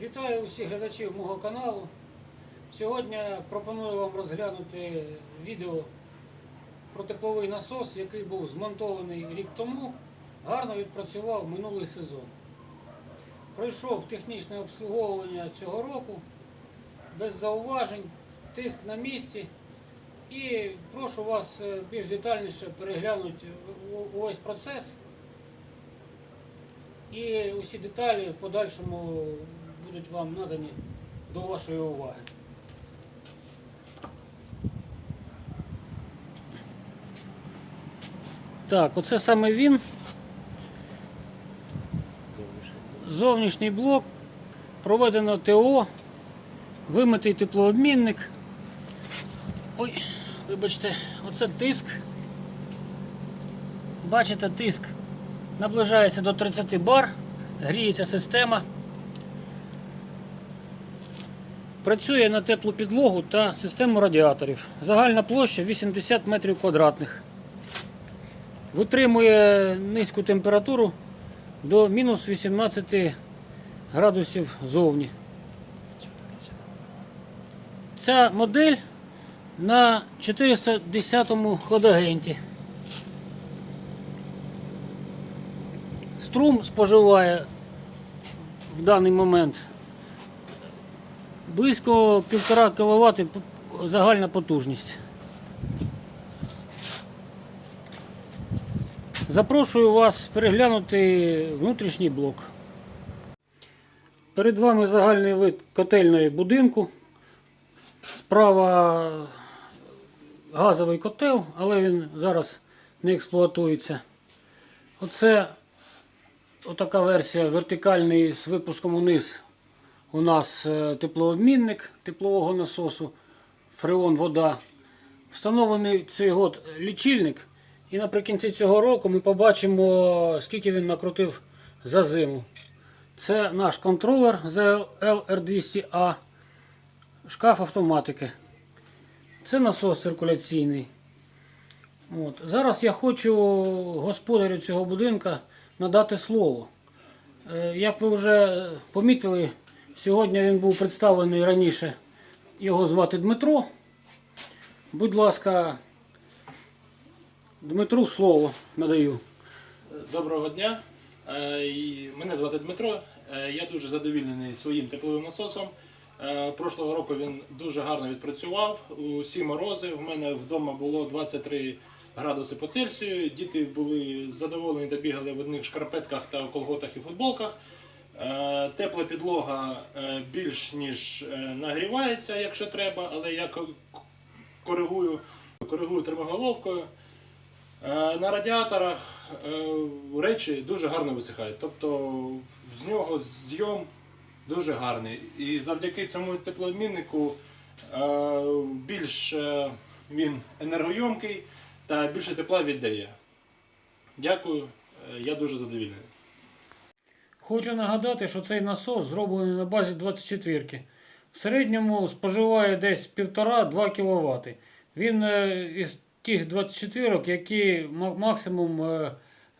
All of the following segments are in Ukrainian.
Вітаю усіх глядачів мого каналу. Сьогодні пропоную вам розглянути відео про тепловий насос, який був змонтований рік тому, гарно відпрацював минулий сезон. Пройшов технічне обслуговування цього року без зауважень, тиск на місці. І прошу вас е, більш детальніше переглянути увесь процес. І усі деталі в подальшому будуть вам надані до вашої уваги. Так, оце саме він. Зовнішній блок. Проведено ТО, вимитий теплообмінник. Ой, вибачте, оце тиск. Бачите, тиск наближається до 30 бар, гріється система. Працює на теплу підлогу та систему радіаторів. Загальна площа 80 метрів квадратних. Витримує низьку температуру до мінус 18 градусів зовні. Ця модель на 410 хладагенті. Струм споживає в даний момент близько 1,5 кВт загальна потужність. Запрошую вас переглянути внутрішній блок. Перед вами загальний вид котельної будинку. Справа газовий котел, але він зараз не експлуатується. Оце отака версія вертикальний з випуском униз. У нас е, теплообмінник теплового насосу, фреон вода. Встановлений цей год лічильник. І наприкінці цього року ми побачимо, скільки він накрутив за зиму. Це наш контролер LR200A, шкаф автоматики. Це насос циркуляційний. От. Зараз я хочу господарю цього будинка надати слово. Е, Як ви вже помітили, сьогодні він був представлений раніше. Його звати Дмитро. Будь ласка, Дмитру слово надаю. Доброго дня. Е, Мене звати Дмитро. Е, Я дуже задовільнений своїм тепловим насосом. Е, Прошлого року він дуже гарно відпрацював. Усі морози. В мене вдома було 23 градуси по Цельсію. Діти були задоволені, добігали в одних шкарпетках та колготах і футболках. Е, Тепла підлога е, більш ніж е, нагрівається, якщо треба, але я коригую, коригую термоголовкою. На радіаторах речі дуже гарно висихають. Тобто з нього зйом дуже гарний. І завдяки цьому теплообміннику е, більш він енергойомкий та більше тепла віддає. Дякую, я дуже задовільний. Хочу нагадати, що цей насос зроблений на базі 24. В середньому споживає десь 1,5-2 кВт. Він е, із тих 24, які максимум е,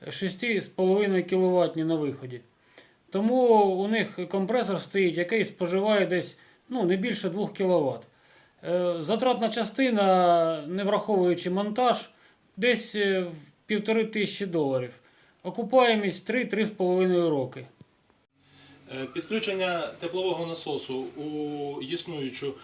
6,5 кВт на виході. Тому у них компресор стоїть, який споживає десь ну, не більше 2 кВт. Е, Затратна частина, не враховуючи монтаж, десь е, в півтори тисячі доларів. Окупаємість 3-3,5 роки. Е, Підключення теплового насосу у існуючу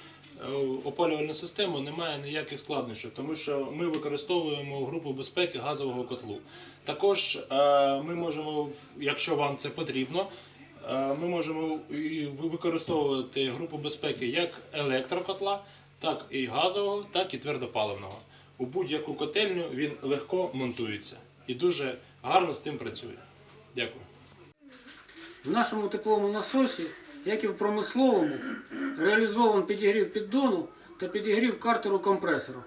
е, опалювальну систему немає ніяких складнощів, тому що ми використовуємо групу безпеки газового котлу. Також е, ми можемо, якщо вам це потрібно, ми можемо використовувати групу безпеки як електрокотла, так і газового, так і твердопаливного. У будь-яку котельню він легко монтується і дуже гарно з цим працює. Дякую. В нашому тепловому насосі, як і в промисловому, реалізован підігрів піддону та підігрів картеру компресору.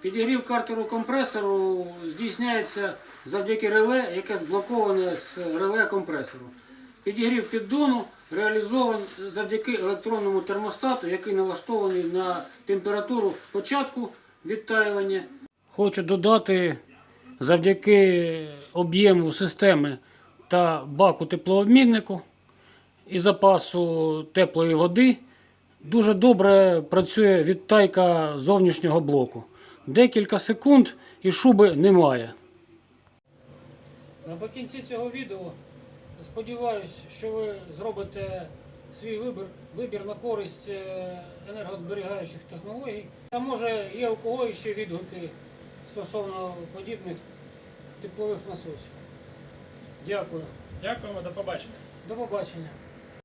Підігрів картеру компресору здійсняється завдяки реле, яке зблоковане з реле компресору. Підігрів піддону реалізований завдяки електронному термостату, який налаштований на температуру початку відтаювання. Хочу додати завдяки об'єму системи та баку теплообміннику і запасу теплої води дуже добре працює відтайка зовнішнього блоку. Декілька секунд і шуби немає. Наприкінці цього відео сподіваюся, що ви зробите свій вибір, вибір на користь е, енергозберігаючих технологій. А може є у кого ще відгуки стосовно подібних теплових насосів. Дякую. Дякуємо, до побачення. До побачення.